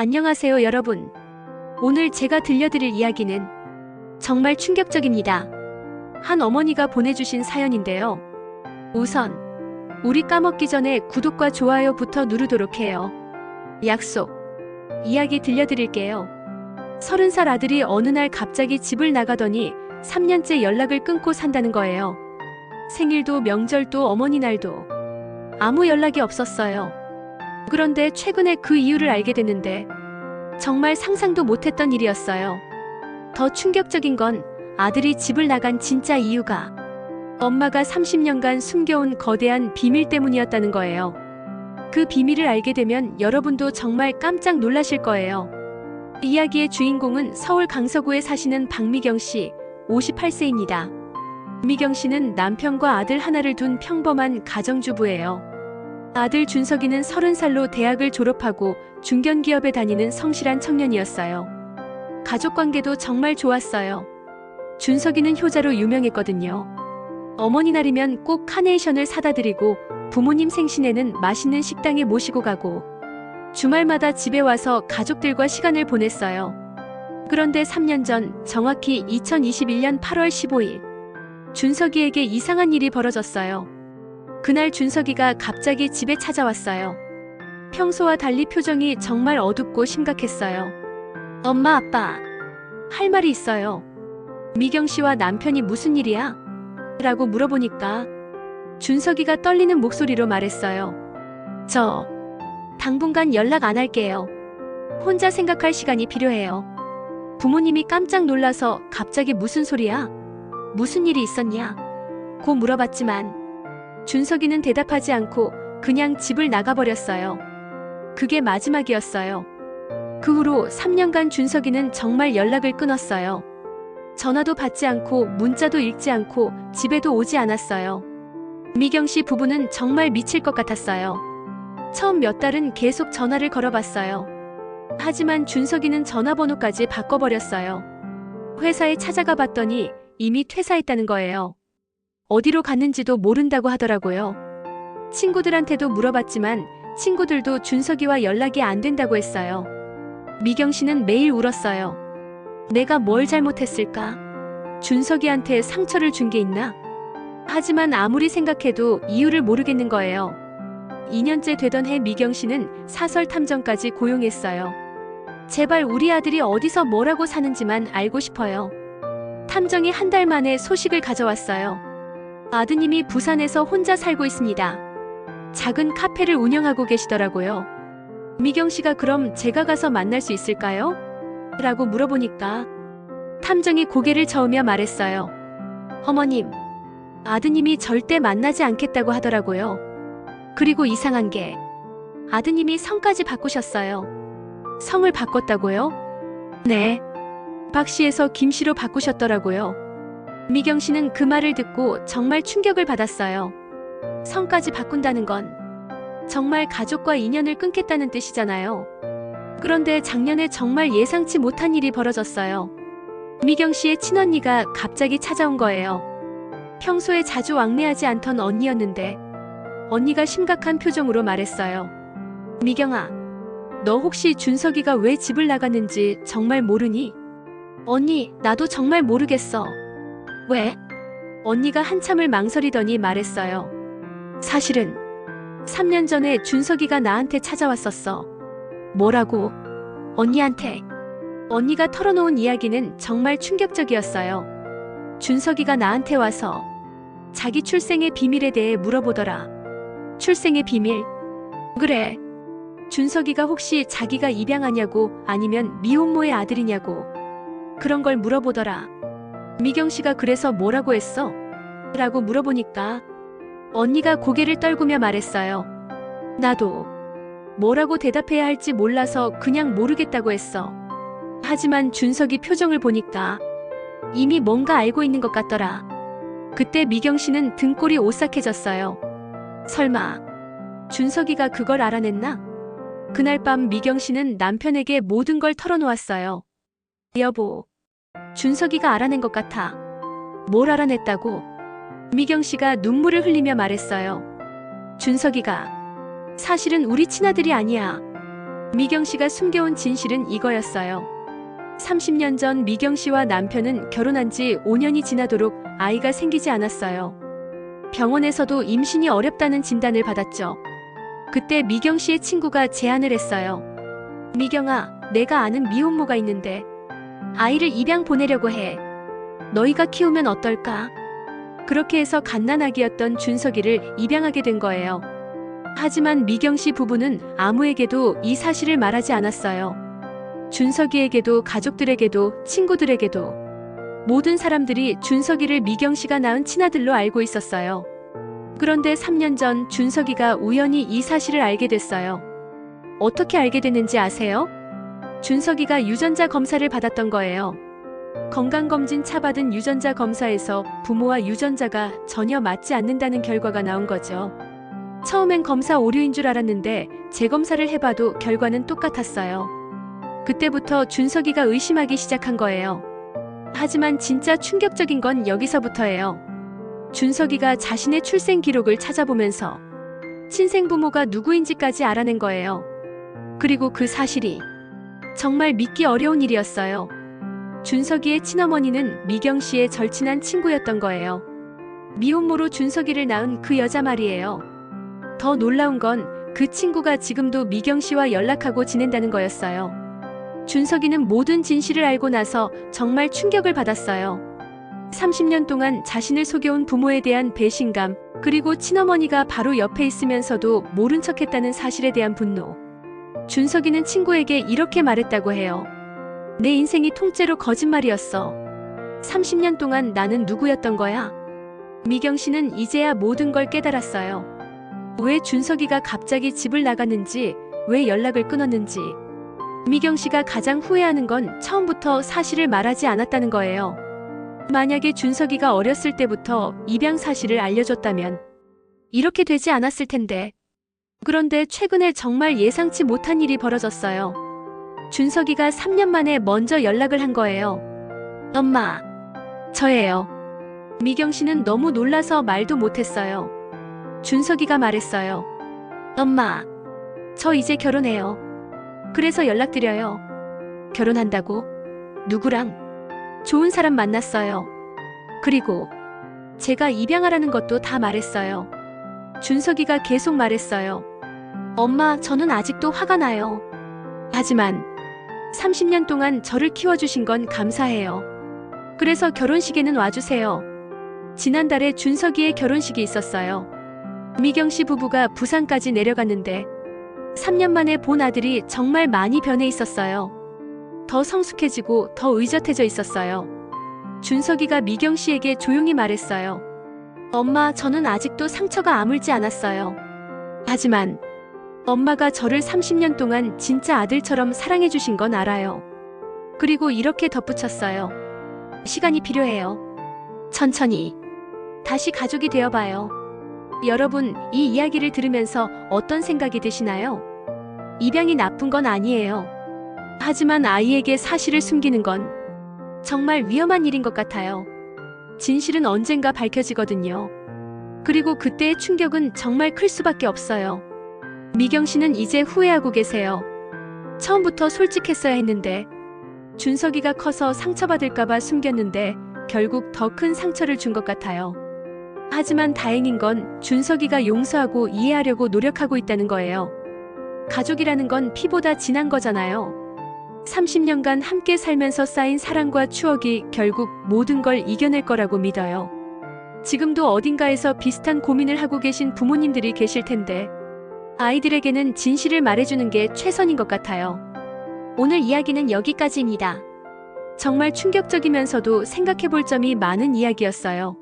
안녕하세요, 여러분. 오늘 제가 들려드릴 이야기는 정말 충격적입니다. 한 어머니가 보내주신 사연인데요. 우선, 우리 까먹기 전에 구독과 좋아요부터 누르도록 해요. 약속. 이야기 들려드릴게요. 서른 살 아들이 어느 날 갑자기 집을 나가더니 3년째 연락을 끊고 산다는 거예요. 생일도 명절도 어머니 날도 아무 연락이 없었어요. 그런데 최근에 그 이유를 알게 됐는데 정말 상상도 못했던 일이었어요. 더 충격적인 건 아들이 집을 나간 진짜 이유가 엄마가 30년간 숨겨온 거대한 비밀 때문이었다는 거예요. 그 비밀을 알게 되면 여러분도 정말 깜짝 놀라실 거예요. 이야기의 주인공은 서울 강서구에 사시는 박미경 씨, 58세입니다. 미경 씨는 남편과 아들 하나를 둔 평범한 가정주부예요. 아들 준석이는 30살로 대학을 졸업하고 중견기업에 다니는 성실한 청년이었어요. 가족 관계도 정말 좋았어요. 준석이는 효자로 유명했거든요. 어머니 날이면 꼭 카네이션을 사다 드리고 부모님 생신에는 맛있는 식당에 모시고 가고 주말마다 집에 와서 가족들과 시간을 보냈어요. 그런데 3년 전 정확히 2021년 8월 15일 준석이에게 이상한 일이 벌어졌어요. 그날 준석이가 갑자기 집에 찾아왔어요. 평소와 달리 표정이 정말 어둡고 심각했어요. 엄마, 아빠, 할 말이 있어요. 미경 씨와 남편이 무슨 일이야? 라고 물어보니까 준석이가 떨리는 목소리로 말했어요. 저, 당분간 연락 안 할게요. 혼자 생각할 시간이 필요해요. 부모님이 깜짝 놀라서 갑자기 무슨 소리야? 무슨 일이 있었냐? 고 물어봤지만 준석이는 대답하지 않고 그냥 집을 나가버렸어요. 그게 마지막이었어요. 그 후로 3년간 준석이는 정말 연락을 끊었어요. 전화도 받지 않고 문자도 읽지 않고 집에도 오지 않았어요. 미경 씨 부부는 정말 미칠 것 같았어요. 처음 몇 달은 계속 전화를 걸어봤어요. 하지만 준석이는 전화번호까지 바꿔버렸어요. 회사에 찾아가 봤더니 이미 퇴사했다는 거예요. 어디로 갔는지도 모른다고 하더라고요. 친구들한테도 물어봤지만 친구들도 준석이와 연락이 안 된다고 했어요. 미경 씨는 매일 울었어요. 내가 뭘 잘못했을까? 준석이한테 상처를 준 게 있나? 하지만 아무리 생각해도 이유를 모르겠는 거예요. 2년째 되던 해 미경 씨는 사설 탐정까지 고용했어요. 제발 우리 아들이 어디서 뭐라고 사는지만 알고 싶어요. 탐정이 한 달 만에 소식을 가져왔어요. 아드님이 부산에서 혼자 살고 있습니다. 작은 카페를 운영하고 계시더라고요. 미경 씨가 그럼 제가 가서 만날 수 있을까요? 라고 물어보니까 탐정이 고개를 저으며 말했어요. 어머님, 아드님이 절대 만나지 않겠다고 하더라고요. 그리고 이상한 게 아드님이 성까지 바꾸셨어요. 성을 바꿨다고요? 네. 박 씨에서 김 씨로 바꾸셨더라고요. 미경 씨는 그 말을 듣고 정말 충격을 받았어요. 성까지 바꾼다는 건 정말 가족과 인연을 끊겠다는 뜻이잖아요. 그런데 작년에 정말 예상치 못한 일이 벌어졌어요. 미경 씨의 친언니가 갑자기 찾아온 거예요. 평소에 자주 왕래하지 않던 언니였는데 언니가 심각한 표정으로 말했어요. 미경아, 너 혹시 준석이가 왜 집을 나갔는지 정말 모르니? 언니, 나도 정말 모르겠어. 왜? 언니가 한참을 망설이더니 말했어요. 사실은 3년 전에 준석이가 나한테 찾아왔었어. 뭐라고? 언니한테. 언니가 털어놓은 이야기는 정말 충격적이었어요. 준석이가 나한테 와서 자기 출생의 비밀에 대해 물어보더라. 출생의 비밀? 그래. 준석이가 혹시 자기가 입양하냐고 아니면 미혼모의 아들이냐고 그런 걸 물어보더라. 미경 씨가 그래서 뭐라고 했어? 라고 물어보니까 언니가 고개를 떨구며 말했어요. 나도 뭐라고 대답해야 할지 몰라서 그냥 모르겠다고 했어. 하지만 준석이 표정을 보니까 이미 뭔가 알고 있는 것 같더라. 그때 미경 씨는 등골이 오싹해졌어요. 설마 준석이가 그걸 알아냈나? 그날 밤 미경 씨는 남편에게 모든 걸 털어놓았어요. 여보, 준석이가 알아낸 것 같아. 뭘 알아냈다고? 미경 씨가 눈물을 흘리며 말했어요. 준석이가 사실은 우리 친아들이 아니야. 미경 씨가 숨겨온 진실은 이거였어요. 30년 전 미경 씨와 남편은 결혼한 지 5년이 지나도록 아이가 생기지 않았어요. 병원에서도 임신이 어렵다는 진단을 받았죠. 그때 미경 씨의 친구가 제안을 했어요. 미경아, 내가 아는 미혼모가 있는데 아이를 입양 보내려고 해. 너희가 키우면 어떨까? 그렇게 해서 갓난아기였던 준석이를 입양하게 된 거예요. 하지만 미경 씨 부부는 아무에게도 이 사실을 말하지 않았어요. 준석이에게도 가족들에게도 친구들에게도 모든 사람들이 준석이를 미경 씨가 낳은 친아들로 알고 있었어요. 그런데 3년 전 준석이가 우연히 이 사실을 알게 됐어요. 어떻게 알게 됐는지 아세요? 준석이가 유전자 검사를 받았던 거예요. 건강검진 차 받은 유전자 검사에서 부모와 유전자가 전혀 맞지 않는다는 결과가 나온 거죠. 처음엔 검사 오류인 줄 알았는데 재검사를 해봐도 결과는 똑같았어요. 그때부터 준석이가 의심하기 시작한 거예요. 하지만 진짜 충격적인 건 여기서부터예요. 준석이가 자신의 출생 기록을 찾아보면서 친생 부모가 누구인지까지 알아낸 거예요. 그리고 그 사실이 정말 믿기 어려운 일이었어요. 준석이의 친어머니는 미경 씨의 절친한 친구였던 거예요. 미혼모로 준석이를 낳은 그 여자 말이에요. 더 놀라운 건 그 친구가 지금도 미경 씨와 연락하고 지낸다는 거였어요. 준석이는 모든 진실을 알고 나서 정말 충격을 받았어요. 30년 동안 자신을 속여온 부모에 대한 배신감, 그리고 친어머니가 바로 옆에 있으면서도 모른 척 했다는 사실에 대한 분노. 준석이는 친구에게 이렇게 말했다고 해요. 내 인생이 통째로 거짓말이었어. 30년 동안 나는 누구였던 거야? 미경 씨는 이제야 모든 걸 깨달았어요. 왜 준석이가 갑자기 집을 나갔는지, 왜 연락을 끊었는지. 미경 씨가 가장 후회하는 건 처음부터 사실을 말하지 않았다는 거예요. 만약에 준석이가 어렸을 때부터 입양 사실을 알려줬다면 이렇게 되지 않았을 텐데. 그런데 최근에 정말 예상치 못한 일이 벌어졌어요. 준석이가 3년 만에 먼저 연락을 한 거예요. 엄마, 저예요. 미경 씨는 너무 놀라서 말도 못했어요. 준석이가 말했어요. 엄마, 저 이제 결혼해요. 그래서 연락드려요. 결혼한다고? 누구랑? 좋은 사람 만났어요. 그리고 제가 입양하라는 것도 다 말했어요. 준석이가 계속 말했어요. 엄마, 저는 아직도 화가 나요. 하지만 30년 동안 저를 키워주신 건 감사해요. 그래서 결혼식에는 와주세요. 지난달에 준석이의 결혼식이 있었어요. 미경 씨 부부가 부산까지 내려갔는데 3년 만에 본 아들이 정말 많이 변해 있었어요. 더 성숙해지고 더 의젓해져 있었어요. 준석이가 미경 씨에게 조용히 말했어요. 엄마, 저는 아직도 상처가 아물지 않았어요. 하지만 엄마가 저를 30년 동안 진짜 아들처럼 사랑해주신 건 알아요. 그리고 이렇게 덧붙였어요. 시간이 필요해요. 천천히. 다시 가족이 되어봐요. 여러분, 이 이야기를 들으면서 어떤 생각이 드시나요? 입양이 나쁜 건 아니에요. 하지만 아이에게 사실을 숨기는 건 정말 위험한 일인 것 같아요. 진실은 언젠가 밝혀지거든요. 그리고 그때의 충격은 정말 클 수밖에 없어요. 미경 씨는 이제 후회하고 계세요. 처음부터 솔직했어야 했는데, 준석이가 커서 상처받을까봐 숨겼는데, 결국 더 큰 상처를 준 것 같아요. 하지만 다행인 건 준석이가 용서하고 이해하려고 노력하고 있다는 거예요. 가족이라는 건 피보다 진한 거잖아요. 30년간 함께 살면서 쌓인 사랑과 추억이 결국 모든 걸 이겨낼 거라고 믿어요. 지금도 어딘가에서 비슷한 고민을 하고 계신 부모님들이 계실 텐데, 아이들에게는 진실을 말해주는 게 최선인 것 같아요. 오늘 이야기는 여기까지입니다. 정말 충격적이면서도 생각해 볼 점이 많은 이야기였어요.